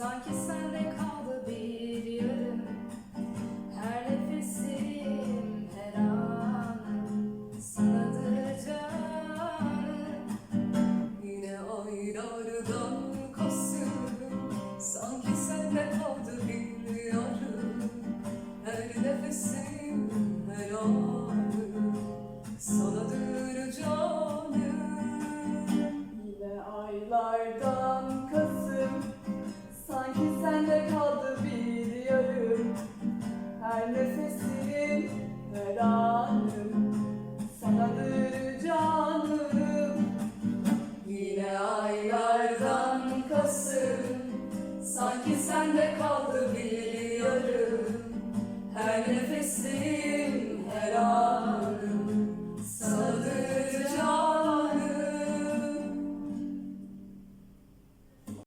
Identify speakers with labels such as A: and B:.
A: Sanki sende kaldı bir yarım. Her nefesim, her anım Sanadır canım. Yine aylardan Kasım Sanki sende kaldı bir yarım. Her nefesim, her anım Sanadır canım.
B: Yine aylardan
A: Sanki sende kaldı